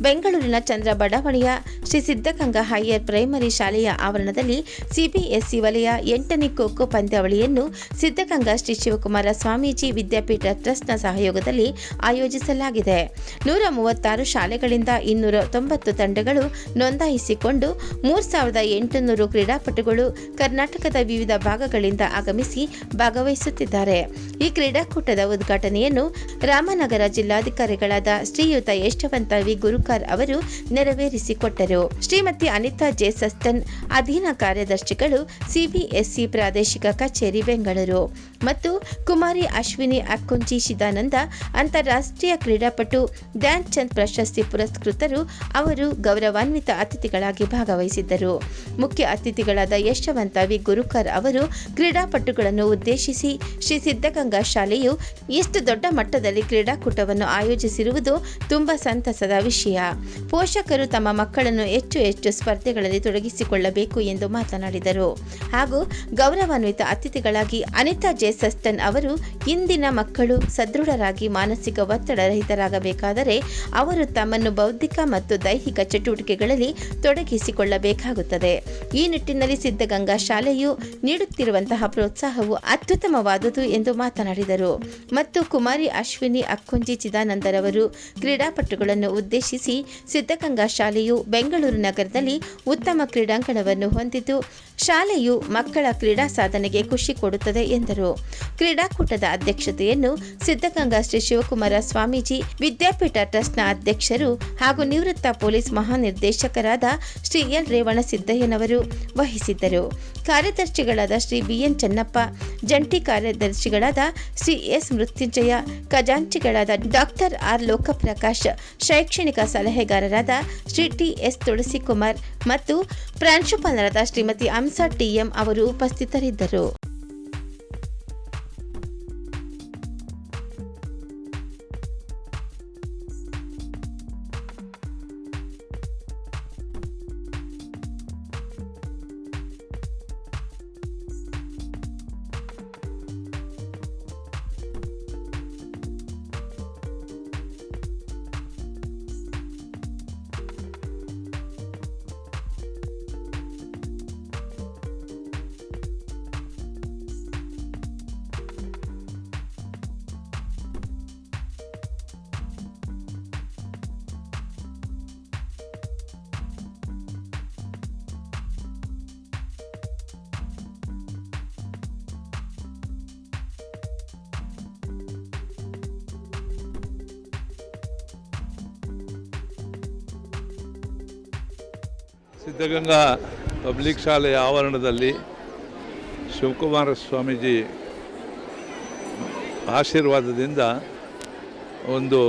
ಬೆಂಗಳೂರಿನ ಚಂದ್ರ ಬಡಾವಣೆಯ Shri Siddaganga higher primary ಶಾಲೆಯ ಆವರಣದಲ್ಲಿ ಸಿಬಿಎಸ್ಇ ವಲಯ ಎಂಟನೇ ಖೋಖೋ ಪಂದ್ಯಾವಳಿಯನ್ನು ಸಿದ್ಧಗಂಗಾ ಶ್ರೀ ಶಿವಕುಮಾರ ಸ್ವಾಮೀಜಿ ವಿದ್ಯಾಪೀಠ ಟ್ರಸ್ಟ್ನ ಸಹಯೋಗದಲ್ಲಿ ಆಯೋಜಿಸಲಾಗಿದೆ. ನೂರ ಮೂವತ್ತಾರು ಶಾಲೆಗಳಿಂದ ಇನ್ನೂರ ತೊಂಬತ್ತು ತಂಡಗಳು ನೋಂದಾಯಿಸಿಕೊಂಡು ಮೂರು ಸಾವಿರದ ಎಂಟುನೂರು ಕ್ರೀಡಾಪಟುಗಳು ಕರ್ನಾಟಕದ ವಿವಿಧ ಭಾಗಗಳಿಂದ ಆಗಮಿಸಿ ಭಾಗವಹಿಸುತ್ತಿದ್ದಾರೆ. ಈ ಕ್ರೀಡಾಕೂಟದ ಉದ್ಘಾಟನೆಯನ್ನು ರಾಮನಗರ ಜಿಲ್ಲಾಧಿಕಾರಿಗಳಾದ ಶ್ರೀಯುತ ಯಶವಂತ ವಿ ಗುರುಕಾರ್ ಅವರು ನೆರವೇರಿಸಿಕೊಟ್ಟರು. ಶ್ರೀಮತಿ ಅನಿತಾ ಜೆ. ಸಸ್ತನ್ ಅಧೀನ ಕಾರ್ಯದರ್ಶಿಗಳು ಸಿಬಿಎಸ್ಇ ಪ್ರಾದೇಶಿಕ ಕಚೇರಿ ಬೆಂಗಳೂರು ಮತ್ತು ಕುಮಾರಿ ಅಶ್ವಿನಿ ಅಕ್ಕುಂಚಿ ಶಿದಾನಂದ ಅಂತಾರಾಷ್ಟ್ರೀಯ ಕ್ರೀಡಾಪಟು ಧ್ಯಾನ್ ಚಂದ್ ಪ್ರಶಸ್ತಿ ಪುರಸ್ಕೃತರು ಅವರು ಗೌರವಾನ್ವಿತ ಅತಿಥಿಗಳಾಗಿ ಭಾಗವಹಿಸಿದ್ದರು. ಮುಖ್ಯ ಅತಿಥಿಗಳಾದ ಯಶವಂತ ವಿ. ಗುರುಕರ್ ಅವರು ಕ್ರೀಡಾಪಟುಗಳನ್ನು ಉದ್ದೇಶಿಸಿ ಶ್ರೀ ಸಿದ್ಧಗಂಗಾ ಶಾಲೆಯು ಇಷ್ಟು ದೊಡ್ಡ ಮಟ್ಟದಲ್ಲಿ ಕ್ರೀಡಾಕೂಟವನ್ನು ಆಯೋಜಿಸಿರುವುದು ತುಂಬಾ ಸಂತಸದ ವಿಷಯ. ಪೋಷಕರು ತಮ್ಮ ಮಕ್ಕಳನ್ನು ಹೆಚ್ಚು ಹೆಚ್ಚು ಸ್ಪರ್ಧೆಗಳಲ್ಲಿ ತೊಡಗಿಸಿಕೊಳ್ಳಬೇಕು ಎಂದು ಮಾತನಾಡಿದರು. ಹಾಗೂ ಗೌರವಾನ್ವಿತ ಅತಿಥಿಗಳಾಗಿ ಅನಿತಾ ಜೆ. ಸಸ್ತನ್ ಅವರು ಇಂದಿನ ಮಕ್ಕಳು ಸದೃಢರಾಗಿ ಮಾನಸಿಕ ಒತ್ತಡ ರಹಿತರಾಗಬೇಕಾದರೆ ಅವರು ತಮ್ಮನ್ನು ಬೌದ್ಧಿಕ ಮತ್ತು ದೈಹಿಕ ಚಟುವಟಿಕೆಗಳಲ್ಲಿ ತೊಡಗಿಸಿಕೊಳ್ಳಬೇಕಾಗುತ್ತದೆ. ಈ ನಿಟ್ಟಿನಲ್ಲಿ ಸಿದ್ಧಗಂಗಾ ಶಾಲೆಯು ನೀಡುತ್ತಿರುವಂತಹ ಪ್ರೋತ್ಸಾಹವು ಅತ್ಯುತ್ತಮವಾದುದು ಎಂದು ಮಾತನಾಡಿದರು. ಮತ್ತು ಕುಮಾರಿ ಅಶ್ವಿನಿ ಅಕ್ಕುಂಜಿ ಚಿದಾನಂದರವರು ಕ್ರೀಡಾಪಟುಗಳನ್ನು ಉದ್ದೇಶಿಸಿ ಸಿದ್ಧಗಂಗಾ ಶಾಲೆಯು ಬೆಂಗಳೂರು ನಗರದಲ್ಲಿ ಉತ್ತಮ ಕ್ರೀಡಾಂಗಣವನ್ನು ಹೊಂದಿದ್ದು, ಶಾಲೆಯು ಮಕ್ಕಳ ಕ್ರೀಡಾ ಸಾಧನೆಗೆ ಖುಷಿ ಕೊಡುತ್ತದೆ ಎಂದರು. ಕ್ರೀಡಾಕೂಟದ ಅಧ್ಯಕ್ಷತೆಯನ್ನು ಸಿದ್ಧಗಂಗಾ ಶ್ರೀ ಶಿವಕುಮಾರ ಸ್ವಾಮೀಜಿ, ವಿದ್ಯಾಪೀಠ ಟ್ರಸ್ಟ್ನ ಅಧ್ಯಕ್ಷರು ಹಾಗೂ ನಿವೃತ್ತ ಪೊಲೀಸ್ ಮಹಾನಿರ್ದೇಶಕರಾದ ಶ್ರೀ ಎಲ್ ರೇವಣ ಸಿದ್ದಯ್ಯನವರು ವಹಿಸಿದ್ದರು. ಕಾರ್ಯದರ್ಶಿಗಳಾದ ಶ್ರೀ ಬಿಎನ್ ಚೆನ್ನಪ್ಪ, ಜಂಟಿ ಕಾರ್ಯದರ್ಶಿಗಳಾದ ಶ್ರೀ ಎಸ್ ಮೃತ್ಯುಂಜಯ, ಖಜಾಂಚಿಗಳಾದ ಡಾಕ್ಟರ್ ಆರ್ ಲೋಕಪ್ರಕಾಶ್, ಶೈಕ್ಷಣಿಕ ಸಲಹೆಗಾರರಾದ ಶ್ರೀ ಟಿ ಎಸ್ ತುಳಸಿಕುಮಾರ್ ಮತ್ತು ಪ್ರಾಂಶುಪಾಲರಾದ ಶ್ರೀಮತಿ ಅಂಸಾ ಟಿಎಂ ಅವರು ಉಪಸ್ಥಿತರಿದ್ದರು. ಸಿದ್ಧಗಂಗಾ ಪಬ್ಲಿಕ್ ಶಾಲೆಯ ಆವರಣದಲ್ಲಿ ಶಿವಕುಮಾರ ಸ್ವಾಮೀಜಿ ಆಶೀರ್ವಾದದಿಂದ ಒಂದು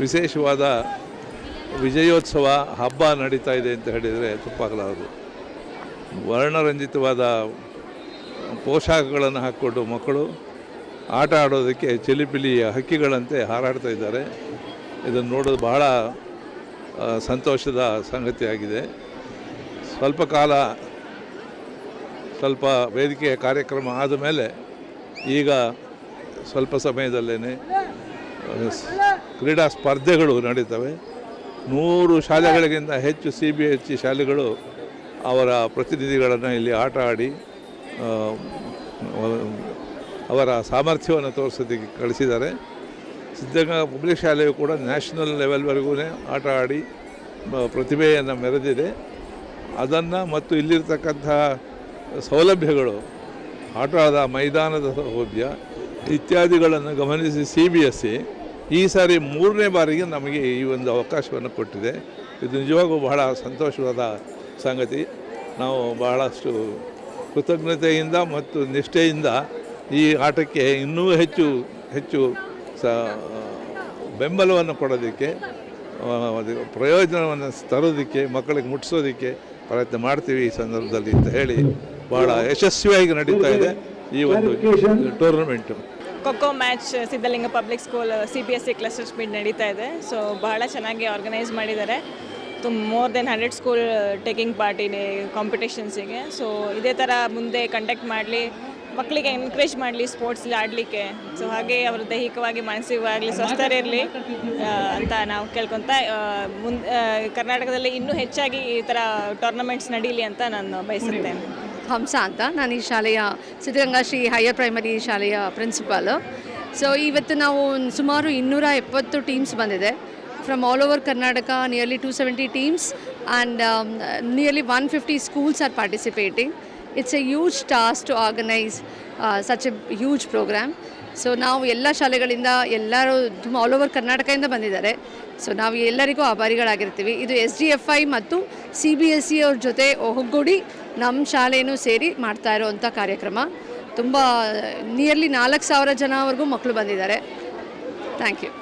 ವಿಶೇಷವಾದ ವಿಜಯೋತ್ಸವ ಹಬ್ಬ ನಡೀತಾ ಇದೆ ಅಂತ ಹೇಳಿದರೆ ತಪ್ಪಾಗಲಾರದು. ವರ್ಣರಂಜಿತವಾದ ಪೋಷಾಕಗಳನ್ನು ಹಾಕ್ಕೊಂಡು ಮಕ್ಕಳು ಆಟ ಆಡೋದಕ್ಕೆ ಚಿಲಿಪಿಲಿ ಹಕ್ಕಿಗಳಂತೆ ಹಾರಾಡ್ತಾ ಇದ್ದಾರೆ. ಇದನ್ನು ನೋಡೋದು ಬಹಳ ಸಂತೋಷದ ಸಂಗತಿಯಾಗಿದೆ. ಸ್ವಲ್ಪ ಕಾಲ ಸ್ವಲ್ಪ ವೇದಿಕೆಯ ಕಾರ್ಯಕ್ರಮ ಆದ ಮೇಲೆ ಈಗ ಸ್ವಲ್ಪ ಸಮಯದಲ್ಲೇ ಕ್ರೀಡಾ ಸ್ಪರ್ಧೆಗಳು ನಡೀತವೆ. ನೂರು ಶಾಲೆಗಳಿಗಿಂತ ಹೆಚ್ಚು ಸಿ ಬಿ ಎಚ್ ಇ ಶಾಲೆಗಳು ಅವರ ಪ್ರತಿನಿಧಿಗಳನ್ನು ಇಲ್ಲಿ ಆಟ ಆಡಿ ಅವರ ಸಾಮರ್ಥ್ಯವನ್ನು ತೋರಿಸೋದಕ್ಕೆ ಕಳಿಸಿದ್ದಾರೆ. ಸಿದ್ಧಗಂಗಾ ಪಬ್ಲಿಕ್ ಶಾಲೆಯು ಕೂಡ ನ್ಯಾಷನಲ್ ಲೆವೆಲ್ವರೆಗೂ ಆಟ ಆಡಿ ಪ್ರತಿಭೆಯನ್ನು ಮೆರೆದಿದೆ. ಅದನ್ನು ಮತ್ತು ಇಲ್ಲಿರ್ತಕ್ಕಂಥ ಸೌಲಭ್ಯಗಳು, ಆಟದ ಮೈದಾನದ ಸೌಲಭ್ಯ ಇತ್ಯಾದಿಗಳನ್ನು ಗಮನಿಸಿ ಸಿ ಬಿ ಎಸ್ ಸಿ ಈ ಸಾರಿ ಮೂರನೇ ಬಾರಿಗೆ ನಮಗೆ ಈ ಒಂದು ಅವಕಾಶವನ್ನು ಕೊಟ್ಟಿದೆ. ಇದು ನಿಜವಾಗೂ ಬಹಳ ಸಂತೋಷವಾದ ಸಂಗತಿ. ನಾವು ಬಹಳಷ್ಟು ಕೃತಜ್ಞತೆಯಿಂದ ಮತ್ತು ನಿಷ್ಠೆಯಿಂದ ಈ ಆಟಕ್ಕೆ ಇನ್ನೂ ಹೆಚ್ಚು ಹೆಚ್ಚು ಸ ಬೆಂಬಲವನ್ನು ಕೊಡೋದಕ್ಕೆ ಪ್ರಯೋಜನವನ್ನು ತರೋದಕ್ಕೆ, ಮಕ್ಕಳಿಗೆ ಮುಟ್ಟಿಸೋದಕ್ಕೆ ಪ್ರಯತ್ನ ಮಾಡ್ತೀವಿ ಈ ಸಂದರ್ಭದಲ್ಲಿ ಅಂತ ಹೇಳಿ ಭಾಳ ಯಶಸ್ವಿಯಾಗಿ ನಡೀತಾ ಇದೆ ಈ ಒಂದು tournament kho kho match Siddhalinga public school C B S C cluster speed ನಡೀತಾ ಇದೆ. ಸೊ ಬಹಳ ಚೆನ್ನಾಗಿ ಆರ್ಗನೈಸ್ ಮಾಡಿದ್ದಾರೆ. ತುಂಬ more than hundred school taking part in ಕಾಂಪಿಟೇಷನ್ಸಿಗೆ so ಇದೇ ಥರ ಮುಂದೆ ಕಂಡಕ್ಟ್ ಮಾಡಲಿ. ಮಕ್ಕಳಿಗೆ ಎನ್ಕರೇಜ್ ಮಾಡಲಿ ಸ್ಪೋರ್ಟ್ಸ್ಲಿ ಆಡಲಿಕ್ಕೆ. ಸೊ ಹಾಗೆ ಅವರು ದೈಹಿಕವಾಗಿ, ಮಾನಸಿಕವಾಗಲಿ ಸ್ವಸ್ಥರಿರಲಿ ಅಂತ ನಾವು ಕೇಳ್ಕೊತಾ ಮುಂದೆ ಕರ್ನಾಟಕದಲ್ಲಿ ಇನ್ನೂ ಹೆಚ್ಚಾಗಿ ಈ ಥರ ಟೂರ್ನಮೆಂಟ್ಸ್ ನಡೀಲಿ ಅಂತ ನಾನು ಬಯಸುತ್ತೇನೆ. ಹಂಸ ಅಂತ. ನಾನು ಈ ಶಾಲೆಯ ಸಿದ್ಧಗಂಗಾ ಶ್ರೀ ಹೈಯರ್ ಪ್ರೈಮರಿ ಶಾಲೆಯ ಪ್ರಿನ್ಸಿಪಾಲು ಸೊ ಇವತ್ತು ನಾವು ಸುಮಾರು ಇನ್ನೂರ ಎಪ್ಪತ್ತು ಟೀಮ್ಸ್ ಬಂದಿದೆ. From all over Karnataka nearly two seventy teams and nearly one fifty schools are participating it's a huge task to organise such a huge programme so ನಾವು ಎಲ್ಲ ಶಾಲೆಗಳಿಂದ ಎಲ್ಲರೂ ತುಂಬ ಆಲ್ ಓವರ್ ಕರ್ನಾಟಕದಿಂದ ಬಂದಿದ್ದಾರೆ. ಸೊ ನಾವು ಎಲ್ಲರಿಗೂ ಆಭಾರಿಗಳಾಗಿರ್ತೀವಿ. ಇದು ಎಸ್ ಡಿ ಎಫ್ ಐ ಮತ್ತು ಸಿ ಬಿ ಎಸ್ ಸಿ ಅವ್ರ ಜೊತೆ ಒಗ್ಗೂಡಿ ನಮ್ಮ ಶಾಲೆಯೂ ಸೇರಿ ಮಾಡ್ತಾ ಇರೋವಂಥ ಕಾರ್ಯಕ್ರಮ. ತುಂಬ ನಿಯರ್ಲಿ ನಾಲ್ಕು ಸಾವಿರ ಜನವರೆಗೂ ಮಕ್ಕಳು ಬಂದಿದ್ದಾರೆ. Thank you